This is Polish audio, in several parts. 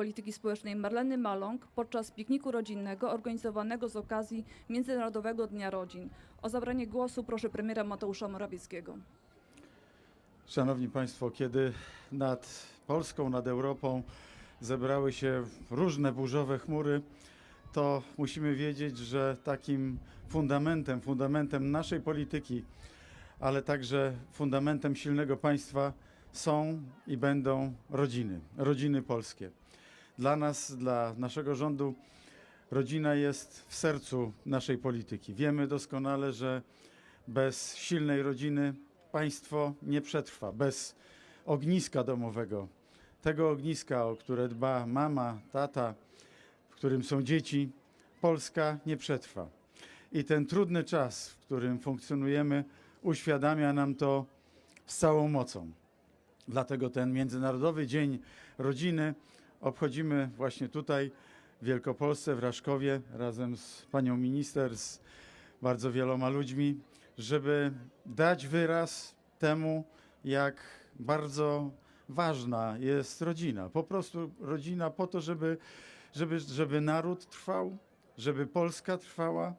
Polityki Społecznej Marleny Maląg podczas pikniku rodzinnego organizowanego z okazji Międzynarodowego Dnia Rodzin. O zabranie głosu proszę premiera Mateusza Morawieckiego. Szanowni Państwo, kiedy nad Polską, nad Europą zebrały się różne burzowe chmury, to musimy wiedzieć, że takim fundamentem, fundamentem naszej polityki, ale także fundamentem silnego państwa są i będą rodziny, rodziny polskie. Dla nas, dla naszego rządu, rodzina jest w sercu naszej polityki. Wiemy doskonale, że bez silnej rodziny państwo nie przetrwa, bez ogniska domowego, tego ogniska, o które dba mama, tata, w którym są dzieci, Polska nie przetrwa. I ten trudny czas, w którym funkcjonujemy, uświadamia nam to z całą mocą. Dlatego ten Międzynarodowy Dzień Rodziny obchodzimy właśnie tutaj w Wielkopolsce, w Raszkowie, razem z panią minister, z bardzo wieloma ludźmi, żeby dać wyraz temu, jak bardzo ważna jest rodzina. Po prostu rodzina po to, żeby, żeby, żeby naród trwał, żeby Polska trwała,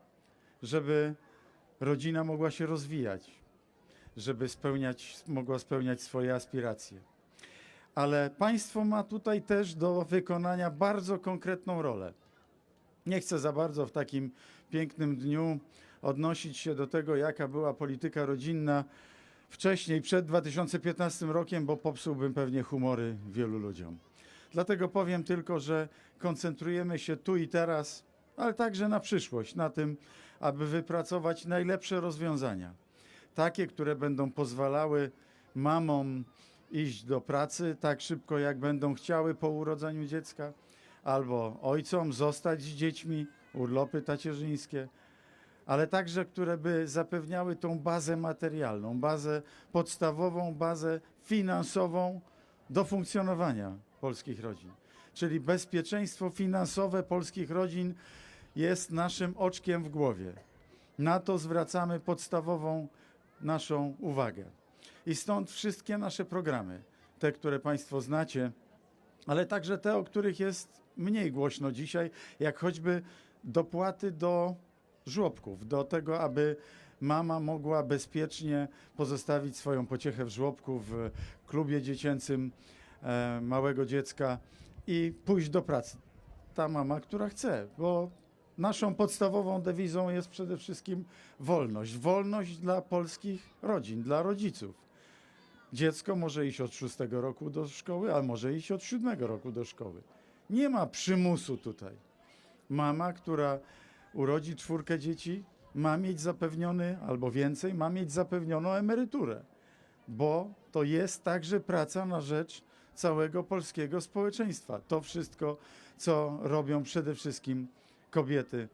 żeby rodzina mogła się rozwijać, żeby spełniać, mogła spełniać swoje aspiracje. Ale państwo ma tutaj też do wykonania bardzo konkretną rolę. Nie chcę za bardzo w takim pięknym dniu odnosić się do tego, jaka była polityka rodzinna wcześniej, przed 2015 rokiem, bo popsułbym pewnie humory wielu ludziom. Dlatego powiem tylko, że koncentrujemy się tu i teraz, ale także na przyszłość, na tym, aby wypracować najlepsze rozwiązania. Takie, które będą pozwalały mamom iść do pracy tak szybko, jak będą chciały po urodzeniu dziecka, albo ojcom zostać z dziećmi, urlopy tacierzyńskie, ale także, które by zapewniały tą bazę materialną, bazę podstawową, bazę finansową do funkcjonowania polskich rodzin. Czyli bezpieczeństwo finansowe polskich rodzin jest naszym oczkiem w głowie. Na to zwracamy podstawową naszą uwagę. I stąd wszystkie nasze programy, te, które Państwo znacie, ale także te, o których jest mniej głośno dzisiaj, jak choćby dopłaty do żłobków, do tego, aby mama mogła bezpiecznie pozostawić swoją pociechę w żłobku, w klubie dziecięcym e, małego dziecka i pójść do pracy. Ta mama, która chce, bo naszą podstawową dewizą jest przede wszystkim wolność. Wolność dla polskich rodzin, dla rodziców. Dziecko może iść od szóstego roku do szkoły, a może iść od siódmego roku do szkoły. Nie ma przymusu tutaj. Mama, która urodzi czwórkę dzieci, ma mieć zapewniony, albo więcej, ma mieć zapewnioną emeryturę, bo to jest także praca na rzecz całego polskiego społeczeństwa. To wszystko, co robią przede wszystkim kobiety,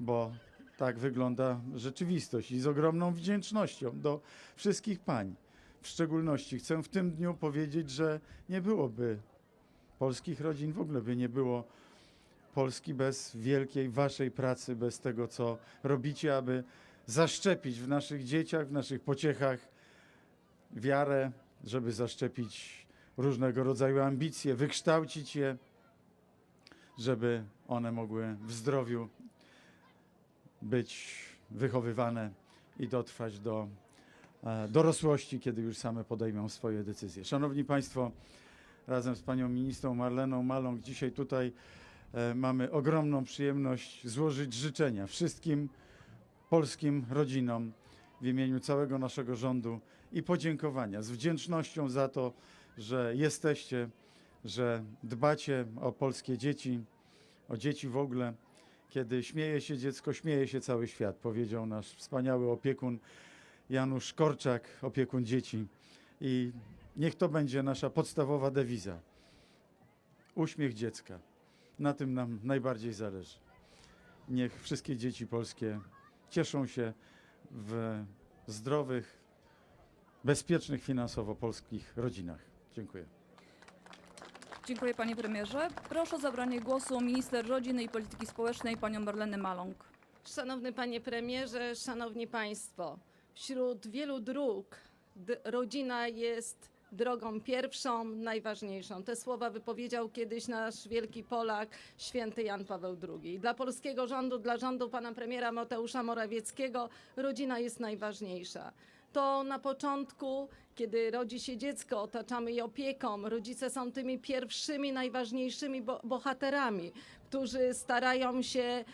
bo tak wygląda rzeczywistość i z ogromną wdzięcznością do wszystkich pań. W szczególności. Chcę w tym dniu powiedzieć, że nie byłoby polskich rodzin, w ogóle by nie było Polski bez wielkiej waszej pracy, bez tego, co robicie, aby zaszczepić w naszych dzieciach, w naszych pociechach wiarę, żeby zaszczepić różnego rodzaju ambicje, wykształcić je, żeby one mogły w zdrowiu być wychowywane i dotrwać do dorosłości, kiedy już same podejmą swoje decyzje. Szanowni Państwo, razem z panią ministrą Marleną Maląg dzisiaj tutaj e, mamy ogromną przyjemność złożyć życzenia wszystkim polskim rodzinom w imieniu całego naszego rządu i podziękowania z wdzięcznością za to, że jesteście, że dbacie o polskie dzieci, o dzieci w ogóle. Kiedy śmieje się dziecko, śmieje się cały świat, powiedział nasz wspaniały opiekun Janusz Korczak, opiekun dzieci. I niech to będzie nasza podstawowa dewiza. Uśmiech dziecka. Na tym nam najbardziej zależy. Niech wszystkie dzieci polskie cieszą się w zdrowych, bezpiecznych finansowo polskich rodzinach. Dziękuję. Dziękuję panie premierze. Proszę o zabranie głosu minister rodziny i polityki społecznej panią Marlenę Maląg. Szanowny panie premierze, szanowni państwo, wśród wielu dróg rodzina jest drogą pierwszą, najważniejszą. Te słowa wypowiedział kiedyś nasz wielki Polak, święty Jan Paweł II. Dla polskiego rządu, dla rządu pana premiera Mateusza Morawieckiego rodzina jest najważniejsza. To na początku, kiedy rodzi się dziecko, otaczamy je opieką. Rodzice są tymi pierwszymi, najważniejszymi bo- bohaterami, którzy starają się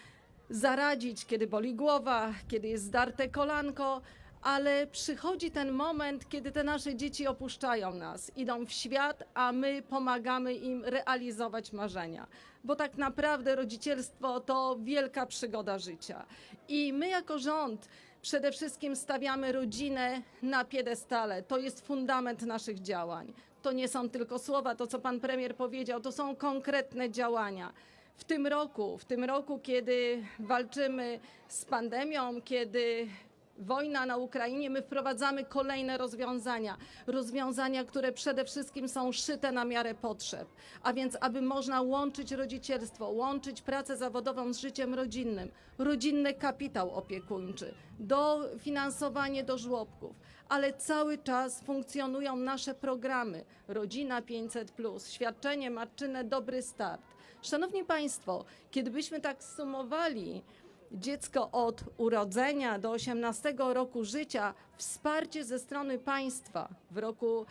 zaradzić, kiedy boli głowa, kiedy jest zdarte kolanko, ale przychodzi ten moment, kiedy te nasze dzieci opuszczają nas, idą w świat, a my pomagamy im realizować marzenia. Bo tak naprawdę rodzicielstwo to wielka przygoda życia. I my jako rząd przede wszystkim stawiamy rodzinę na piedestale. To jest fundament naszych działań. To nie są tylko słowa, to co pan premier powiedział, to są konkretne działania. W tym roku, w tym roku, kiedy walczymy z pandemią, kiedy wojna na Ukrainie, my wprowadzamy kolejne rozwiązania. Rozwiązania, które przede wszystkim są szyte na miarę potrzeb. A więc, aby można łączyć rodzicielstwo, łączyć pracę zawodową z życiem rodzinnym, rodzinny kapitał opiekuńczy, dofinansowanie do żłobków. Ale cały czas funkcjonują nasze programy. Rodzina 500, świadczenie matczyne Dobry Start. Szanowni Państwo, kiedybyśmy tak sumowali dziecko od urodzenia do 18 roku życia, wsparcie ze strony państwa w roku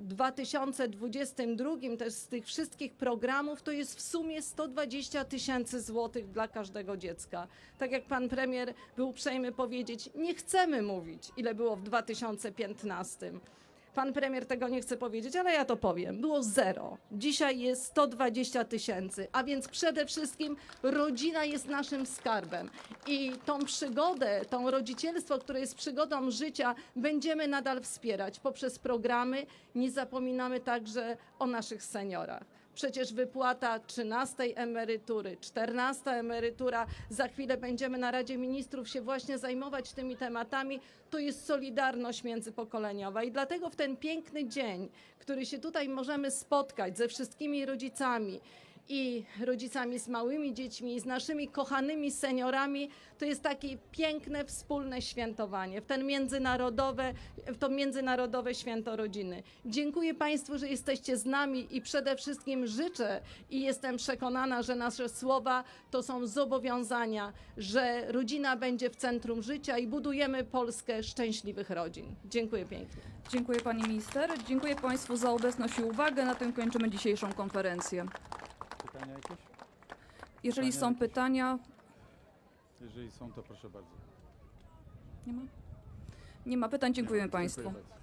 2022 też z tych wszystkich programów to jest w sumie 120 tysięcy złotych dla każdego dziecka. Tak jak pan premier był uprzejmy powiedzieć, nie chcemy mówić, ile było w 2015. Pan premier tego nie chce powiedzieć, ale ja to powiem. Było zero. Dzisiaj jest 120 tysięcy, a więc przede wszystkim rodzina jest naszym skarbem. I tą przygodę, tą rodzicielstwo, które jest przygodą życia, będziemy nadal wspierać poprzez programy. Nie zapominamy także o naszych seniorach. Przecież wypłata 13 emerytury, 14 emerytura, za chwilę będziemy na Radzie Ministrów się właśnie zajmować tymi tematami. To jest solidarność międzypokoleniowa i dlatego w ten piękny dzień, który się tutaj możemy spotkać ze wszystkimi rodzicami, i rodzicami z małymi dziećmi, z naszymi kochanymi seniorami, to jest takie piękne wspólne świętowanie, w ten międzynarodowe, w to międzynarodowe święto rodziny. Dziękuję Państwu, że jesteście z nami i przede wszystkim życzę i jestem przekonana, że nasze słowa to są zobowiązania, że rodzina będzie w centrum życia i budujemy Polskę szczęśliwych rodzin. Dziękuję pięknie. Dziękuję pani minister. Dziękuję państwu za obecność i uwagę. Na tym kończymy dzisiejszą konferencję. Pytania jakieś? Jeżeli Pytania są jakieś? pytania, Jeżeli są, to proszę bardzo. nie ma? Nie ma pytań. Dziękujemy państwu. Dziękuję bardzo.